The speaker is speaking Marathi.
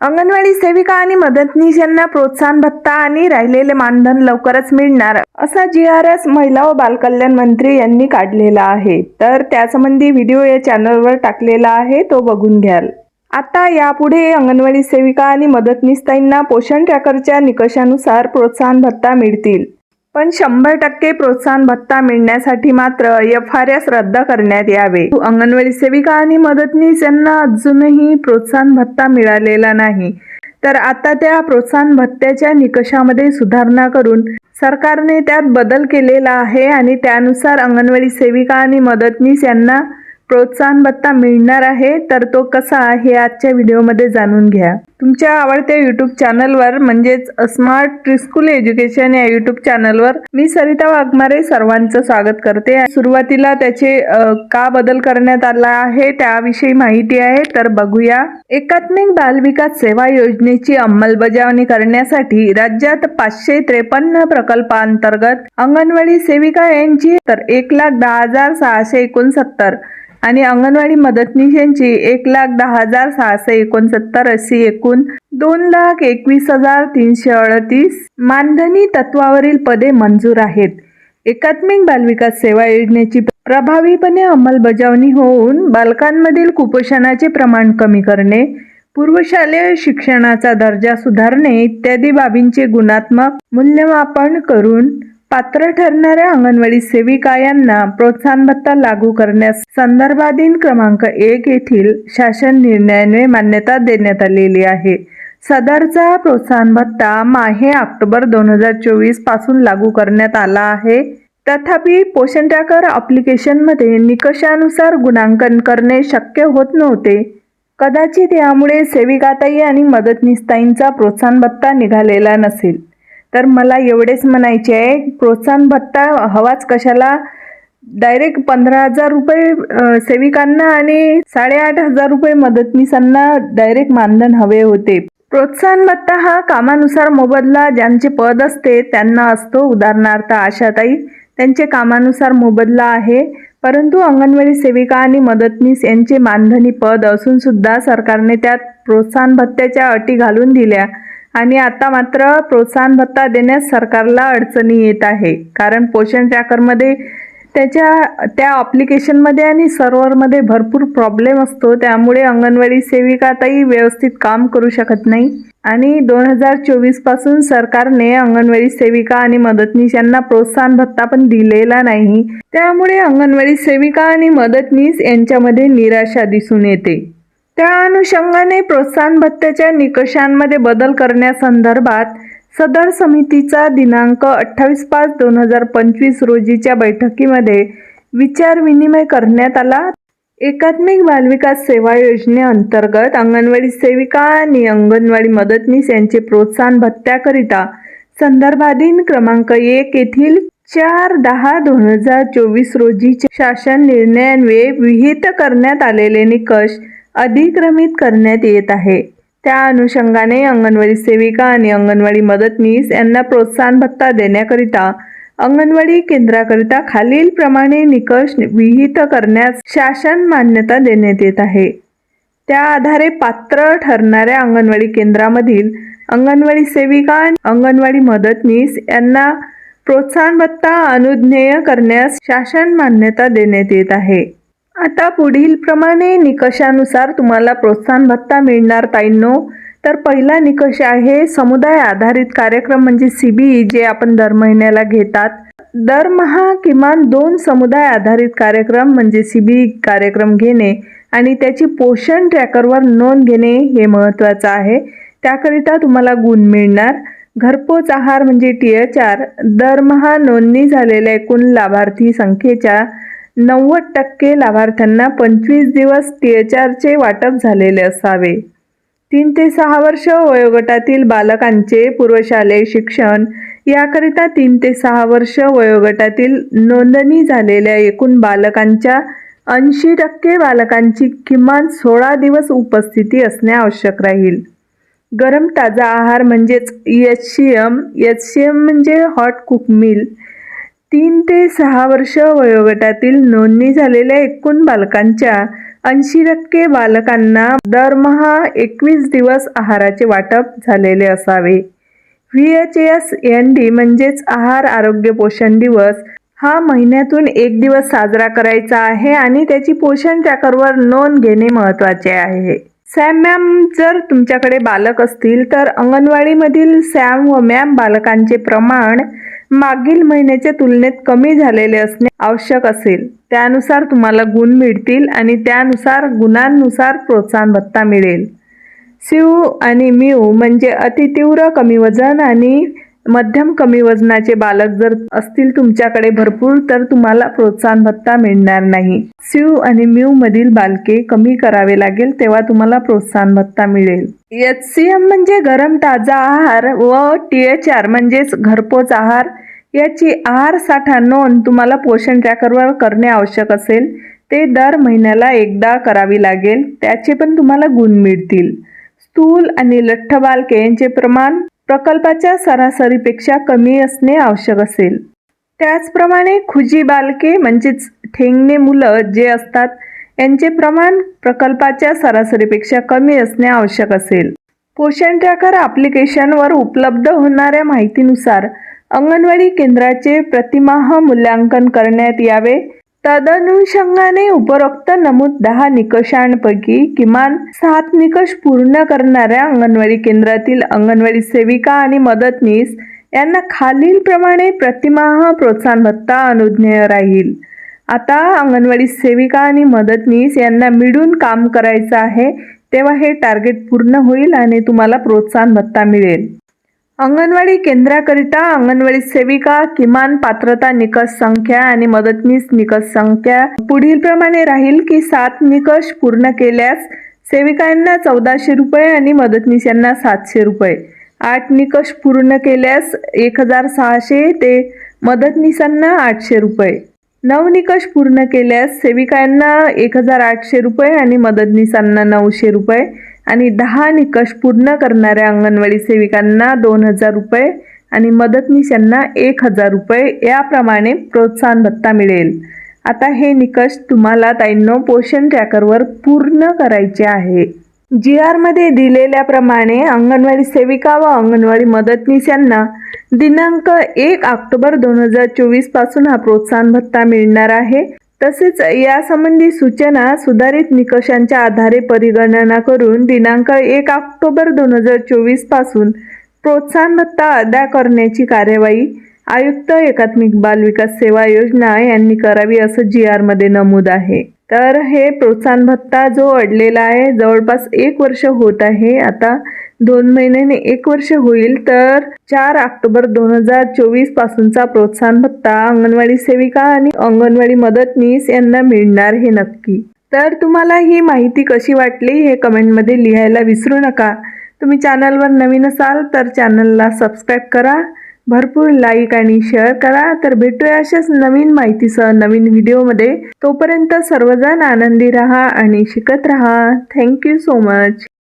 अंगणवाडी सेविका आणि मदतनीस यांना प्रोत्साहन भत्ता आणि राहिलेले मानधन लवकरच मिळणार असा जी आर एस महिला व बालकल्याण मंत्री यांनी काढलेला आहे. तर त्यासंबंधी व्हिडिओ या चॅनलवर टाकलेला आहे तो बघून घ्याल. आता यापुढे अंगणवाडी सेविका आणि मदतनीसताईंना पोषण ट्रॅकरच्या निकषानुसार प्रोत्साहन भत्ता मिळतील. पण शंभर टक्के प्रोत्साहन भत्ता मिळण्यासाठी मात्र एफ आर एस रद्द करण्यात यावे. अंगणवाडी सेविका आणि मदतनीस यांना अजूनही प्रोत्साहन भत्ता मिळालेला नाही. तर आता त्या प्रोत्साहन भत्त्याच्या निकषामध्ये सुधारणा करून सरकारने त्यात बदल केलेला आहे आणि त्यानुसार अंगणवाडी सेविका आणि मदतनीस यांना प्रोत्साहन भत्ता मिळणार आहे तर तो कसा हे आजच्या व्हिडिओमध्ये जाणून घ्या. तुमच्या आवडत्या युट्यूब चॅनलवर म्हणजेच स्मार्ट ट्रिस्कूल एज्युकेशन या युट्यूब चॅनलवर मी सरिता वाघमारे सर्वांचं स्वागत करते. सुरुवातीला त्याचे का बदल करण्यात आला आहे त्याविषयी माहिती आहे तर बघूया. एकात्मिक बालविकास सेवा योजनेची अंमलबजावणी करण्यासाठी राज्यात पाचशे त्रेपन्न प्रकल्पांतर्गत अंगणवाडी सेविका यांची तर एक लाख दहा हजार सहाशे एकोणसत्तर आणि अंगणवाडी मदतनीस यांची एक लाख दहा हजार सहाशे एकोणसत्तर अशी एकूण दोन लाख एकवीस हजार तीनशे अडतीस मानधनी तत्वावरील पदे मंजूर आहेत. एकात्मिक बालविकास सेवा योजनेची प्रभावीपणे अंमलबजावणी होऊन बालकांमधील कुपोषणाचे प्रमाण कमी करणे पूर्वशालेय शिक्षणाचा दर्जा सुधारणे इत्यादी बाबींचे गुणात्मक मूल्यमापन करून पात्र ठरणाऱ्या अंगणवाडी सेविका यांना प्रोत्साहन भत्ता लागू करण्यास संदर्भाधीन क्रमांक एक येथील शासन निर्णयाने मान्यता देण्यात आलेली आहे. सदरचा प्रोत्साहन भत्ता माहे ऑक्टोबर दोन हजार चोवीसपासून लागू करण्यात आला आहे. तथापि पोषण ट्रॅकर ॲप्लिकेशनमध्ये निकषानुसार गुणांकन करणे शक्य होत नव्हते. कदाचित यामुळे सेविकाताई आणि मदतनीसताईंचा प्रोत्साहन भत्ता निघालेला नसेल. तर मला एवढेच म्हणायचे आहे प्रोत्साहन भत्ता हवाच कशाला? डायरेक्ट पंधरा हजार रुपये सेविकांना आणि साडेआठ हजार रुपये मदतनीसांना डायरेक्ट मानधन हवे होते. प्रोत्साहन भत्ता हा कामानुसार मोबदला ज्यांचे पद असते त्यांना असतो उदाहरणार्थ आशाताई. त्यांचे कामानुसार मोबदला आहे परंतु अंगणवाडी सेविका आणि मदतनीस यांचे मानधनी पद असून सुद्धा सरकारने त्यात प्रोत्साहन भत्त्याच्या अटी घालून दिल्या. आणि आता मात्र प्रोत्साहन भत्ता देण्यास सरकारला अडचणी येत आहे. कारण पोषण ट्रॅकरमध्ये त्याच्या त्या ॲप्लिकेशनमध्ये आणि सर्व्हरमध्ये भरपूर प्रॉब्लेम असतो. त्यामुळे अंगणवाडी सेविकाताई व्यवस्थित काम करू शकत नाही. आणि दोन हजार चोवीसपासून सरकारने अंगणवाडी सेविका आणि मदतनीस यांना प्रोत्साहन भत्ता पण दिलेला नाही. त्यामुळे अंगणवाडी सेविका आणि मदतनीस यांच्यामध्ये निराशा दिसून येते. त्या अनुषंगाने प्रोत्साहन भत्त्याच्या निकषांमध्ये बदल करण्यासंदर्भात सदर समितीचा दिनांक अठ्ठावीस पाच दोन हजार पंचवीस रोजीच्या बैठकीमध्ये विचार विनिमय करण्यात आला. एकात्मिक बालविकास सेवा योजनेअंतर्गत अंगणवाडी सेविका आणि अंगणवाडी मदतनीस यांचे प्रोत्साहन भत्त्याकरिता संदर्भाधीन क्रमांक एक येथील चार दहा दोन हजार चोवीस रोजीचे शासन निर्णयान्वये विहित करण्यात आलेले निकष अधिक्रमित करण्यात येत आहे. त्या अनुषंगाने अंगणवाडी सेविका आणि अंगणवाडी मदतनीस यांना प्रोत्साहन भत्ता देण्याकरिता अंगणवाडी केंद्राकरिता खालील प्रमाणे निकष विहित करण्यास शासन मान्यता देण्यात येत आहे. त्या आधारे पात्र ठरणाऱ्या अंगणवाडी केंद्रामधील अंगणवाडी सेविका आणि अंगणवाडी मदतनीस यांना प्रोत्साहन भत्ता अनुज्ञेय करण्यास शासन मान्यता देण्यात येत आहे. आता पुढील प्रमाणे निकषानुसार तुम्हाला प्रोत्साहन भत्ता मिळणार ताईंनो. तर पहिला निकष आहे समुदाय आधारित कार्यक्रम म्हणजे सीबी जे आपण दर महिन्याला घेतात. दरमहा किमान दोन समुदाय आधारित कार्यक्रम म्हणजे सीबी कार्यक्रम घेणे आणि त्याची पोषण ट्रॅकरवर नोंद घेणे हे महत्त्वाचं आहे. त्याकरिता तुम्हाला गुण मिळणार. घरपोच आहार म्हणजे टी एच आर दरमहा नोंदणी झालेल्या एकूण लाभार्थी संख्येच्या नव्वद टक्के लाभार्थ्यांना पंचवीस दिवस टी एच आरचे वाटप झालेले असावे. तीन ते सहा वर्ष वयोगटातील बालकांचे पूर्वशालेय शिक्षण याकरिता तीन ते सहा वर्ष वयोगटातील नोंदणी झालेल्या एकूण बालकांच्या ऐंशी टक्के बालकांची किमान सोळा दिवस उपस्थिती असणे आवश्यक राहील. गरम ताजा आहार म्हणजेच H C M H C M म्हणजे हॉट कुक मिल तीन ते सहा वर्ष वयोगटातील नोंदणी झालेल्या एकूण बालकांच्या ऐंशी टक्के बालकांना दरमहा एकवीस दिवस आहाराचे वाटप झालेले असावे. V H S N D म्हणजेच आहार आरोग्य पोषण दिवस हा महिन्यातून एक दिवस साजरा करायचा आहे आणि त्याची पोषण ट्रॅकरवर नोंद घेणे महत्त्वाचे आहे. सॅम मॅम जर तुमच्याकडे बालक असतील तर अंगणवाडीमधील सॅम व मॅम बालकांचे प्रमाण मागील महिन्याच्या तुलनेत कमी झालेले असणे आवश्यक असेल. त्यानुसार तुम्हाला गुण मिळतील आणि त्यानुसार गुणांनुसार प्रोत्साहन भत्ता मिळेल. सिव आणि म्यू म्हणजे अतितीव्र कमी वजन आणि मध्यम कमी वजनाचे बालक जर असतील तुमच्याकडे भरपूर तर तुम्हाला प्रोत्साहन भत्ता मिळणार नाही. सिव आणि म्यू मधील बालके कमी करावे लागेल तेव्हा तुम्हाला प्रोत्साहन भत्ता मिळेल. एच सी एम म्हणजे गरम ताजा आहार व टी एच आर म्हणजेच घरपोच आहार. याची आहार साठा नोंद तुम्हाला पोषण ट्रॅकरवर करणे आवश्यक असेल. ते दर महिन्याला एकदा करावी लागेल त्याचे पण तुम्हाला गुण मिळतील. स्थूल आणि लठ्ठ बालके यांचे प्रमाण प्रकल्पाच्या सरासरीपेक्षा कमी असणे आवश्यक असेल. त्याचप्रमाणे खुजी बालके म्हणजेच ठेंगणे मुलं जे असतात यांचे प्रमाण प्रकल्पाच्या सरासरीपेक्षा कमी असणे आवश्यक असेल. पोषण ट्रॅकर ॲप्लिकेशनवर उपलब्ध होणाऱ्या माहितीनुसार अंगणवाडी केंद्राचे प्रतिमाह मूल्यांकन करण्यात यावे. तदनुषंगाने उपरोक्त नमूद दहा निकषांपैकी किमान सात निकष पूर्ण करणाऱ्या अंगणवाडी केंद्रातील अंगणवाडी सेविका आणि मदतनीस यांना खालीलप्रमाणे प्रतिमाह प्रोत्साहन भत्ता अनुज्ञेय राहील. आता अंगणवाडी सेविका आणि मदतनीस यांना मिळून काम करायचं आहे तेव्हा हे टार्गेट पूर्ण होईल आणि तुम्हाला प्रोत्साहन भत्ता मिळेल. अंगणवाडी केंद्राकरिता अंगणवाडी सेविका किमान पात्रता निकष संख्या आणि मदतनीस निकष संख्या पुढील प्रमाणे राहील की सात निकष पूर्ण केल्यास सेविकांना चौदाशे रुपये आणि मदतनीस यांना सातशे रुपये. आठ निकष पूर्ण केल्यास एक हजार सहाशे ते मदतनीसांना आठशे रुपये. नऊ निकष पूर्ण केल्यास सेविकांना एक हजार आठशे रुपये आणि मदतनीसांना नऊशे रुपये. आणि दहा निकष पूर्ण करणाऱ्या अंगणवाडी सेविकांना दोन हजार रुपये आणि मदतनीस यांना एक हजार रुपये याप्रमाणे प्रोत्साहन भत्ता मिळेल. आता हे निकष तुम्हाला ताईंनो पोषण ट्रॅकरवर पूर्ण करायचे आहे. जी आरमध्ये दिलेल्याप्रमाणे अंगणवाडी सेविका व अंगणवाडी मदतनीस यांना दिनांक एक ऑक्टोबर दोन हजार चोवीसपासून हा प्रोत्साहन भत्ता मिळणार आहे. तसेच यासंबंधी सूचना सुधारित निकषांच्या आधारे परिगणना करून दिनांक एक ऑक्टोबर दोन हजार चोवीसपासून प्रोत्साहन भत्ता अदा करण्याची कार्यवाही आयुक्त एकात्मिक बाल विकास सेवा योजना यांनी करावी असं जी आरमध्ये नमूद आहे. तर हे प्रोत्साहन भत्ता जो अडलेला आहे जवळपास एक वर्ष होत आहे. आता दोन महिन्याने एक वर्ष होईल तर चार ऑक्टोबर दोन हजार चोवीस पासूनचा प्रोत्साहन भत्ता अंगणवाडी सेविका आणि अंगणवाडी मदतनीस यांना मिळणार हे नक्की. तर तुम्हाला ही माहिती कशी वाटली हे कमेंटमध्ये लिहायला विसरू नका. तुम्ही चॅनलवर नवीन असाल तर चॅनलला सबस्क्राईब करा भरपूर लाईक आणि शेअर करा. तर भेटूया अशाच नवीन माहितीसह नवीन व्हिडिओमध्ये. तोपर्यंत सर्वजण आनंदी राहा आणि शिकत राहा. Thank you so much.